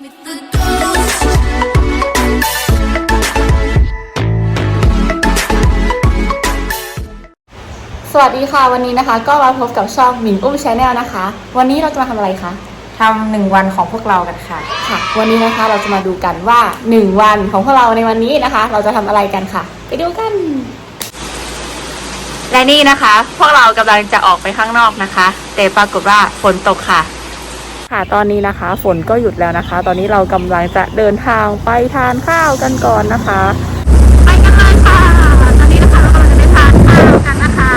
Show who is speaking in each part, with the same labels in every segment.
Speaker 1: สวัสดีค่ะ วันนี้นะคะ ก็มาพบกับช่องหมิงอุ้มชาแนลนะคะ วันนี้เราจะมาทำอะไรคะ
Speaker 2: ทำหนึ่งวันของพวกเรากันค่ะ
Speaker 1: ค่ะ วันนี้นะคะเราจะมาดูกันว่า 1 วันของพวกเราในวันนี้นะคะ เราจะทำอะไรกันค่ะ ไปดูกัน
Speaker 2: และนี่นะคะ พวกเรากำลังจะออกไปข้างนอกนะคะ แต่ปรากฏว่าฝนตกค่ะ
Speaker 1: ค่ะตอนนี้นะคะ ฝนก็หยุดแล้วนะคะ ตอนนี้เรากำลังจะเดินทางไปทานข้าวกันก่อนนะคะ
Speaker 2: ไปกันเลยค่ะตอนนี้นะคะเรากำลังจะไปทานข้าวกันนะคะ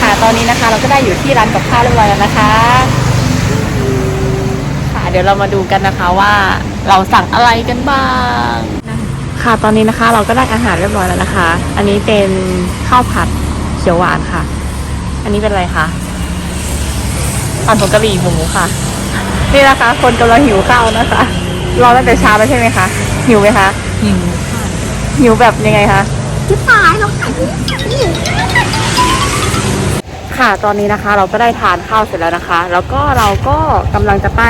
Speaker 1: ค่ะตอนนี้นะคะ เราก็ได้อยู่ที่ร้านกับข้าวเรียบร้อยแล้วนะคะ ค่ะเดี๋ยวเรามาดูกันนะคะว่าเราสั่งอะไรกันบ้างค่ะตอนนี้นะคะ เราก็ได้อาหารเรียบร้อยแล้วนะคะ อันนี้เป็นข้าวผัดเขียวหวานค่ะ อันนี้เป็นอะไรคะ ผัดผงกะหรี่หมูค่ะ นี่นะคะ คนกำลังหิวข้าวนะคะรอตั้งแต่เช้าแล้วใช่ไหมคะหิวไหมคะ
Speaker 2: หิว
Speaker 1: หิวแบบยังไงคะค่ะตอนนี้นะคะเราก็ได้ทานข้าวเสร็จแล้วนะคะ แล้วก็เราก็กำลังจะไป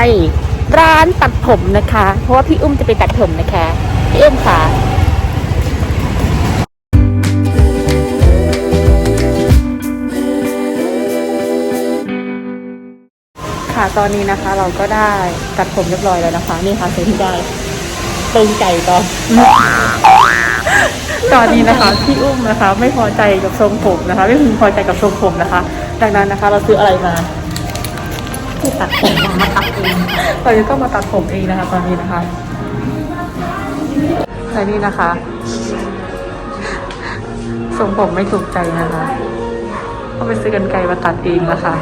Speaker 1: ร้านตัดผมนะคะ เพราะว่าพี่อุ้มจะไปตัดผมนะคะพี่อุ้มค่ะ ค่ะ ตอนนี้นะคะ เราก็ได้ตัดผมเรียบร้อยแล้วนะคะ นี่ค่ะสิ่งที่ได้ตึงไก่ก่อนตอนนี้นะคะพี่อุ้มนะคะ ไม่พอใจกับทรงผมนะคะ ไม่พึงพอใจกับทรงผมนะคะ ดังนั้นนะคะ เราซื้ออะไรมาที่ตัดผมมาตัดเองตอนนี้ก็มาตัดผมเองนะคะ ตอนนี้นะคะและนี่นะคะทรงผมไม่ถูกใจนะคะก็ไปซื้อกันไกรมาตัดเองนะคะ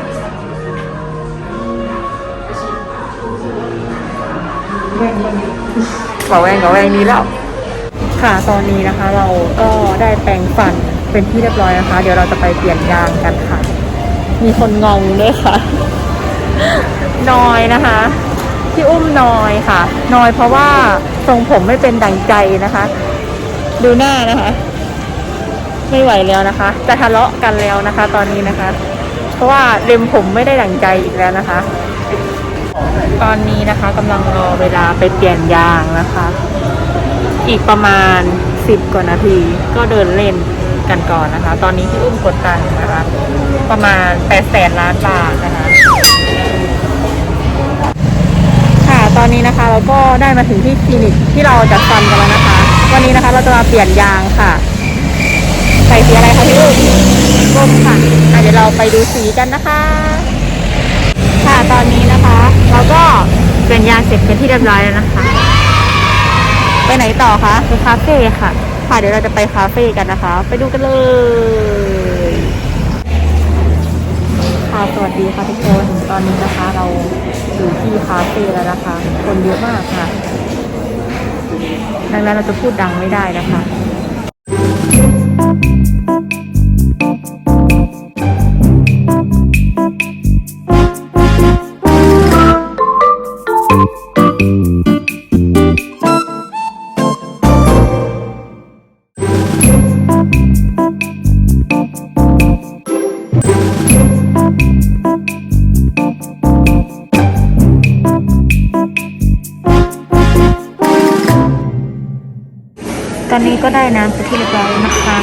Speaker 1: บอกแวงกับแวงนี้แล้ว ค่ะตอนนี้นะคะ เราก็ได้แปรงฟันเป็นที่เรียบร้อยนะคะ เดี๋ยวเราจะไปเปลี่ยนยางกันค่ะ มีคนงงด้วยค่ะนอยนะคะพี่อุ้มนอยค่ะนอยเพราะว่าทรงผมไม่เป็นดังใจนะคะ ดูหน้านะคะ ไม่ไหวแล้วนะคะ จะทะเลาะกันแล้วนะคะ ตอนนี้นะคะ เพราะว่าเล็มผมไม่ได้ดังใจอีกแล้วนะคะ ตอนนี้นะคะกำลังรอเวลาไปเปลี่ยนยางนะคะ อีกประมาณ 10 กว่านาที ก็เดินเล่นกันก่อนนะคะ ตอนนี้ที่อุ้มกดตังค์นะคะ ประมาณ8แสนล้านบาทนะคะ ค่ะตอนนี้นะคะเราก็ได้มาถึงที่คลินิกที่เราจะฟันกันแล้วนะคะ วันนี้นะคะเราจะมาเปลี่ยนยางค่ะ ใส่สีอะไรคะพี่อุ้มส้มค่ะอะเดี๋ยวเราไปดูสีกันนะคะ ค่ะตอนนี้นะคะ เราก็เปลี่ยนยางเสร็จเป็นที่เรียบร้อยแล้วนะคะ ไปไหนต่อคะไปคาเฟ่ค่ะ ค่ะเดี๋ยวเราจะไปคาเฟ่กันนะคะ ไปดูกันเลย ค่ะสวัสดีค่ะทุกคนตอนนี้นะคะ เราอยู่ที่คาเฟ่แล้วนะคะ คนเยอะมากค่ะ ดังนั้นเราจะพูดดังไม่ได้นะคะ อนนี้ก็ได้น้ำไปนที่เรียบร้อยแล้วนะคะ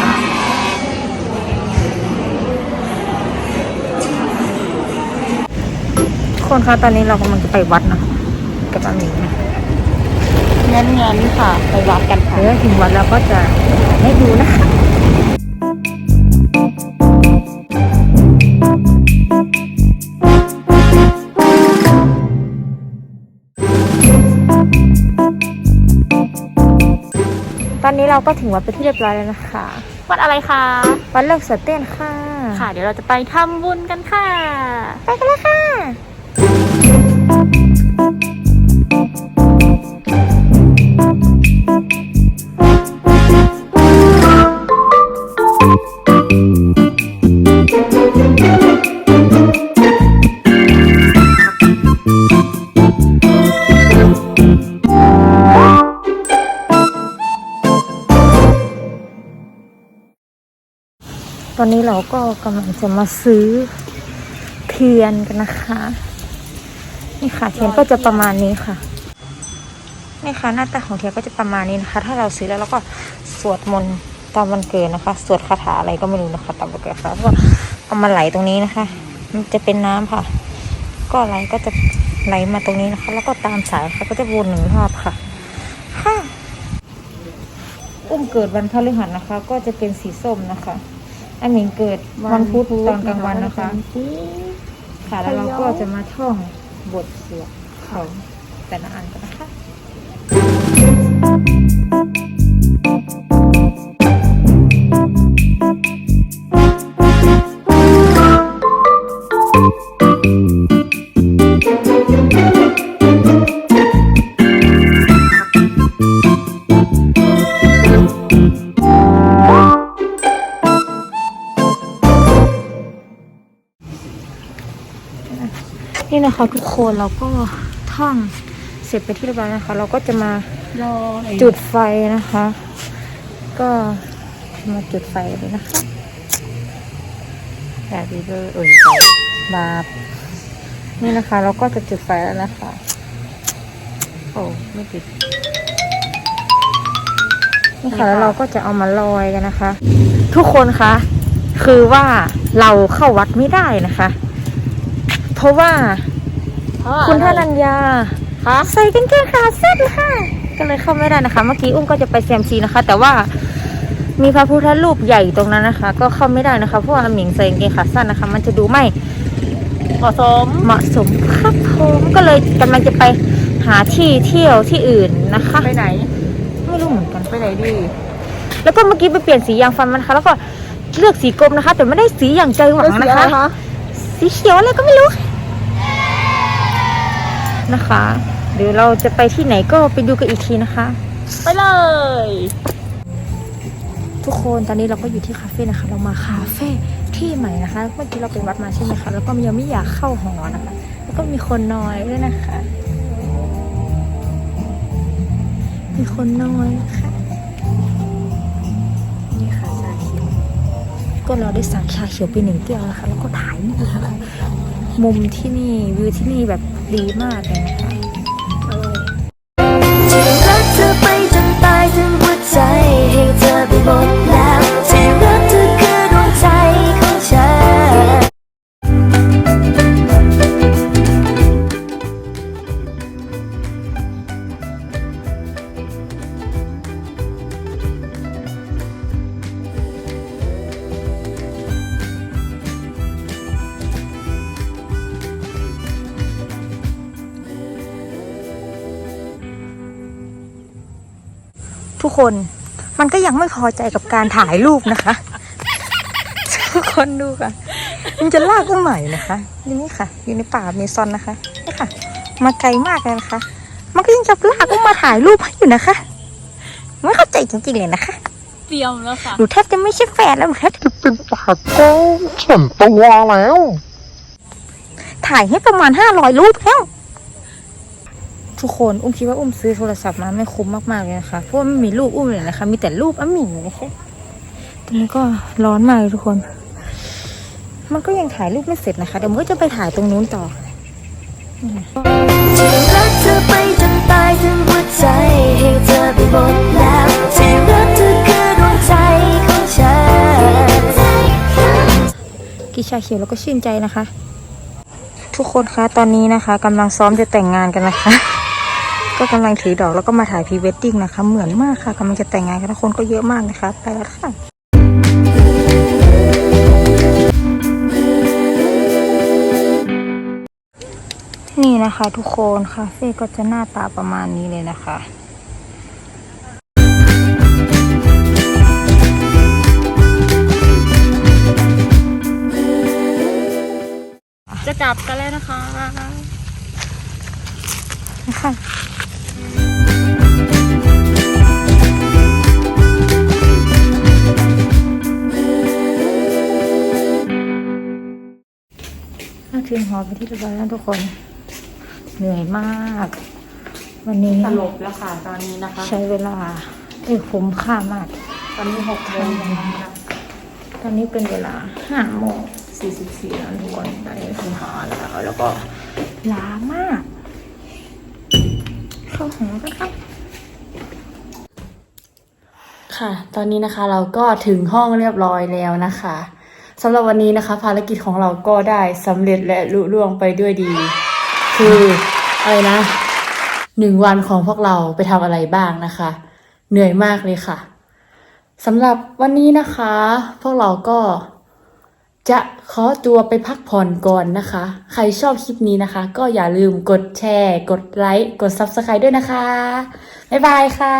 Speaker 1: คนคะตอนนี้เรากำลังจะไปวัดนะคะกับอาหมิงงั้นงั้นค่ะ ไปวัดกันค่ะเดี๋ยวถึงวัดแล้วก็จะให้ดูนะคะ ตอนนี้เราก็ถึงวัดไปนที่เรียบร้อยแล้วนะคะ วัดอะไรคะ วัดเลิกเสือเต้นค่ะ ค่ะ เดี๋ยวเราจะไปทำบุญกันค่ะ ไปกันเลยค่ะ เราก็กำลังจะมาซื้อเทียนกันนะคะ นี่ค่ะเทียนก็จะประมาณนี้ค่ะ
Speaker 2: นี่ค่ะหน้าตาของเทียนก็จะประมาณนี้นะคะ ถ้าเราซื้อแล้วเราก็สวดมนต์ตามวันเกิดนะคะ สวดคาถาอะไรก็ไม่รู้นะคะตามวันเกิดค่ะแล้วก็เอามาไหลตรงนี้นะคะ มันจะเป็นน้ำค่ะ ก็ไหลก็จะไหลมาตรงนี้นะคะ แล้วก็ตามสายค่ะก็จะวนหนึ่งรอบค่ะค่ะอุ้มเกิดวันพฤหัสนะคะ ก็จะเป็นสีส้มนะคะ อันหมิงเกิดวันพุธตอนกลางวันนะคะ ค่ะแล้วเราก็จะมาท่องบทสวดของแต่ละอันกันน คะทุกคนเราก็ท่องเสร็จไปที่เรียบร้อยนะคะ เราก็จะมาร
Speaker 1: อ
Speaker 2: จุดไฟนะคะ ก็มาจุดไฟเลยนะคะแอบดีเบอร์เอ่ยบาบนี่นะคะ เราก็จะจุดไฟแล้วนะคะ โอ้ไม่ติดนี่ค่ะแล้วเราก็จะเอามาลอยกันนะคะ ทุกคนคะคือว่าเราเข้าวัดไม่ได้นะคะ เพราะว่า คุณท่านัญญาใส่กางเกงขาสั้นค่ะ ก็เลยเข้าไม่ได้นะคะ เมื่อกี้อุ้มก็จะไปเซียมซีนะคะ แต่ว่ามีพระพุทธรูปใหญ่ตรงนั้นนะคะ ก็เข้าไม่ได้นะคะเพราะว่าหมิงใส่กางเกงขาสั้นนะคะ มันจะดูไม่
Speaker 1: เหมาะสม
Speaker 2: เหมาะสมครับผมก็เลยกำลังจะไปหาที่เที่ยวที่อื่นนะคะ
Speaker 1: ไปไหน
Speaker 2: ไม่รู้เหมือนกัน
Speaker 1: ไปไหนดี
Speaker 2: แล้วก็เมื่อกี้ไปเปลี่ยนสียางฟันมันนะคะ แล้วก็เลือกสีกรมนะคะ แต่ไม่ได้สีอย่างใจหวังนะคะ สีเขียวอะไรก็ไม่รู้ นะคะเดี๋ยวเราจะไปที่ไหนก็ไปดูกันอีกทีนะคะ
Speaker 1: ไปเลย
Speaker 2: ทุกคนตอนนี้เราก็อยู่ที่คาเฟ่นะคะ เรามาคาเฟ่ที่ใหม่นะคะ เมื่อกี้เราไปวัดมาใช่ไหมคะ แล้วก็ยังไม่อยากเข้าหอนะคะ แล้วก็มีคนน้อยด้วยนะคะ มีคนน้อยนะคะนี่ค่ะชาเขียว ก็เราได้สั่งชาเขียวไปหนึ่งแก้วนะคะ แล้วก็ถ่ายนี่นะคะมุมที่นี่วิวที่นี่แบบ ดีมากเลยนะคะ
Speaker 3: ที่รักเธอไปจนตายถึงหัวใจให้เธอไปหม ทุกคน
Speaker 2: มันก็ยังไม่พอใจกับการถ่ายรูปนะคะ ทุกคนดูค่ะ มันจะลากอุ้มใหม่นะคะนี่ค่ะ อยู่ในป่าเมซอนนะคะนี่ค่ะ มาไกลมากเลยนะคะ มันก็ยังจะลากอุ้มมาถ่ายรูปให้อยู่นะคะ ไม่เข้าใจจริงๆเลยนะคะ
Speaker 1: เตรียมแล้วค่ะ
Speaker 2: หนูแทบจะไม่ใช่แฟนแล้วหนูแทบจะ
Speaker 4: เป็นปากโก้ส่วนตัวแล้ว
Speaker 2: ถ่ายให้ประมาณห้าร้อยรูปแล้ว ทุกคนอุ้มคิดว่าอุ้มซื้อโทรศัพท์มาไม่คุ้มมากๆเลยนะคะเพราะว่าไม่มีรูปอุ้มเลยนะคะ มีแต่รูปอ้าหมิงนะคะตอนนี้ก็ร้อนมากเลยทุกคน มันก็ยังถ่ายรูปไม่เสร็จนะคะเดี๋ยวมันก็จะไปถ่ายตรงนู้นต่อ
Speaker 3: ที่รักเธอไปจนตายถึงหัวใจให้เธอไปหมดแล้วที่รักเธอคือดวงใจของฉัน
Speaker 2: กินชาเขียวแล้วก็ชื่นใจนะคะ ทุกคนคะตอนนี้นะคะกำลังซ้อมจะแต่งงานกันนะคะ ก็กำลังถือดอกแล้วก็มาถ่ายพรีเวดดิ้งนะคะ เหมือนมากค่ะกำลังจะแต่งงานกันทุกคนก็เยอะมากนะคะ ไปแล้วค่ะนี่นะคะทุกคนคาเฟ่ก็จะหน้าตาประมาณนี้เลยนะคะ
Speaker 1: จะกลับกันแล้วนะคะ
Speaker 2: นะคะ คืนหอไปที่เรียบร้อแล้วทุกคน เหนื่อยมาก วันนี้
Speaker 1: สลบแล้วค่ะตอนนี้นะคะ
Speaker 2: ใช้เวลาเอ้ยขมค่ามาก
Speaker 1: ตอนนี้หกโมงนะคะ
Speaker 2: ตอนนี้เป็นเวลาห้าโมงสี่สิบสี่แล้วทุกคนตอนนี้คืนหอแล้วแล้วก็ล้ามาก เข้าหอแล้วครับ
Speaker 1: ค่ะ ตอนนี้นะคะเราก็ถึงห้องเรียบร้อยแล้วนะคะ สำหรับวันนี้นะคะ ภารกิจของเราก็ได้สำเร็จและลุล่วงไปด้วยดี คืออะไรนะหนึ่งวันของพวกเราไปทำอะไรบ้างนะคะ เหนื่อยมากเลยค่ะสำหรับวันนี้นะคะ พวกเราก็จะขอตัวไปพักผ่อนก่อนนะคะ ใครชอบคลิปนี้นะคะ ก็อย่าลืมกดแชร์ กดไลค์ กด Subscribe ด้วยนะคะ บ๊ายบายค่ะ